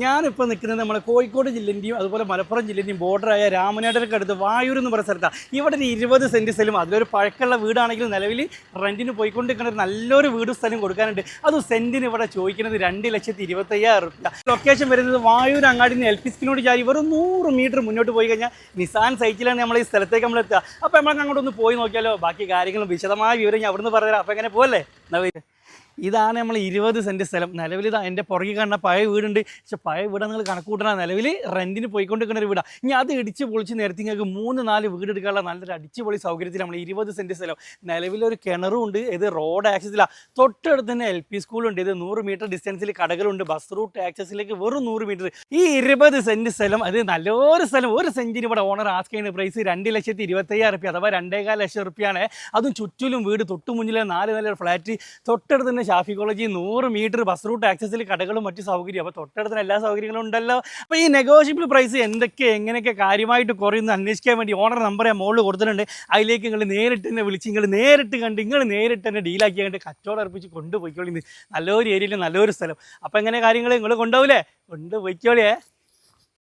ഞാനിപ്പോൾ നിൽക്കുന്നത് നമ്മുടെ കോഴിക്കോട് ജില്ലേന്റെയും അതുപോലെ മലപ്പുറം ജില്ലേന്റെയും ബോർഡറായ രാമനാട്ടർക്ക് അടുത്ത് വായൂർ എന്ന് പറയുന്ന സ്ഥലത്താണ് ഇവിടെ ഒരു ഇരുപത് സെന്റ് സ്ഥലം അതിലൊരു പഴക്കമുള്ള വീടാണെങ്കിലും നിലവിൽ റെന്റിന് പോയിക്കൊണ്ടിരിക്കുന്ന ഒരു നല്ലൊരു വീട് സ്ഥലം കൊടുക്കാനുണ്ട്. അത് സെന്റിന് ഇവിടെ ചോദിക്കുന്നത് രണ്ട് ലക്ഷത്തി ഇരുപത്തയ്യായിരം റുപ്യ. ലൊക്കേഷൻ വരുന്നത് വായൂർ അങ്ങാടി നിന്ന് എൽ പി സ്കിനോട് ചാരി വെറും നൂറ് മീറ്റർ മുന്നോട്ട് പോയി കഴിഞ്ഞാൽ നിസാൻ സൈക്കിളാണ് നമ്മൾ ഈ സ്ഥലത്തേക്ക് നമ്മൾ എത്തുക. അപ്പോൾ ഒന്ന് പോയി നോക്കിയാലോ? ബാക്കി കാര്യങ്ങളും വിശദമായ വിവരം ഞാൻ അവിടുന്ന് പറഞ്ഞുതരാം. അപ്പോൾ എങ്ങനെ പോകല്ലേ. ഇതാണ് നമ്മൾ ഇരുപത് സെന്റ് സ്ഥലം. നിലവിൽ ഇതാ എന്റെ പുറകെ കാണുന്ന പഴയ വീടുണ്ട്. പക്ഷെ പഴയ വീട് നിങ്ങൾ കണക്ക് കൂട്ടണ നിലവിൽ റെന്റിന് പോയിക്കൊണ്ടിരിക്കുന്ന ഒരു വീടാണ് ഇനി അത് ഇടിച്ച് പൊളിച്ച് നേരത്തെ നിങ്ങൾക്ക് മൂന്ന് നാല് വീട് എടുക്കാനുള്ള നല്ലൊരു അടിച്ചുപൊളി സൗകര്യത്തിൽ നമ്മൾ ഇരുപത് സെന്റ് സ്ഥലം. നിലവിലൊരു കിണറും ഉണ്ട് ഇത് റോഡ് ആക്സസിലാണ് തൊട്ടടുത്ത് തന്നെ എൽ പി സ്കൂളുണ്ട് ഇത് നൂറ് മീറ്റർ ഡിസ്റ്റൻസിൽ കടകളുണ്ട്. ബസ് റൂട്ട് ആക്സസിലേക്ക് വെറും നൂറ് മീറ്റർ ഈ ഇരുപത് സെന്റ് സ്ഥലം അത് നല്ലൊരു സ്ഥലം. ഒരു സെന്റിന് ഇവിടെ ഓണർ ആസ്ക് ചെയ്യുന്ന പ്രൈസ് രണ്ട് ലക്ഷത്തി ഇരുപത്തയ്യായിരം റുപ്യ അഥവാ രണ്ടേകാൽ ലക്ഷം റുപ്യാണ്. അതും ചുറ്റിലും വീട് തൊട്ടുമുന്നിലെ നാല് നില ഫ്ലാറ്റ് തൊട്ടടുത്ത് തന്നെ ഷാഫി കോളേജ് നൂറ് മീറ്റർ ബസ് റൂട്ട് ആക്സസിൽ കടകളും മറ്റു സൗകര്യം അപ്പോൾ തൊട്ടടുത്തിന് എല്ലാ സൗകര്യങ്ങളും ഉണ്ടല്ലോ. അപ്പോൾ ഈ നെഗോഷ്യബിൾ പ്രൈസ് എന്തൊക്കെ എങ്ങനെയൊക്കെ കാര്യമായിട്ട് കുറയുന്നു അന്വേഷിക്കാൻ വേണ്ടി ഓണർ നമ്പർ ഞാൻ മുകളിൽ കൊടുത്തിട്ടുണ്ട്. അതിലേക്ക് നിങ്ങൾ നേരിട്ട് തന്നെ വിളിച്ച് നിങ്ങൾ നേരിട്ട് കണ്ട് നിങ്ങൾ നേരിട്ട് തന്നെ ഡീലാക്കി കണ്ട് കച്ചവടം അർപ്പിച്ച് കൊണ്ടുപോയിക്കോളി നല്ലൊരു ഏരിയയിൽ നല്ലൊരു സ്ഥലം. അപ്പോൾ എങ്ങനെ കാര്യങ്ങൾ നിങ്ങൾ കൊണ്ടുപോകില്ലേ കൊണ്ടുപോയിക്കോളിയേ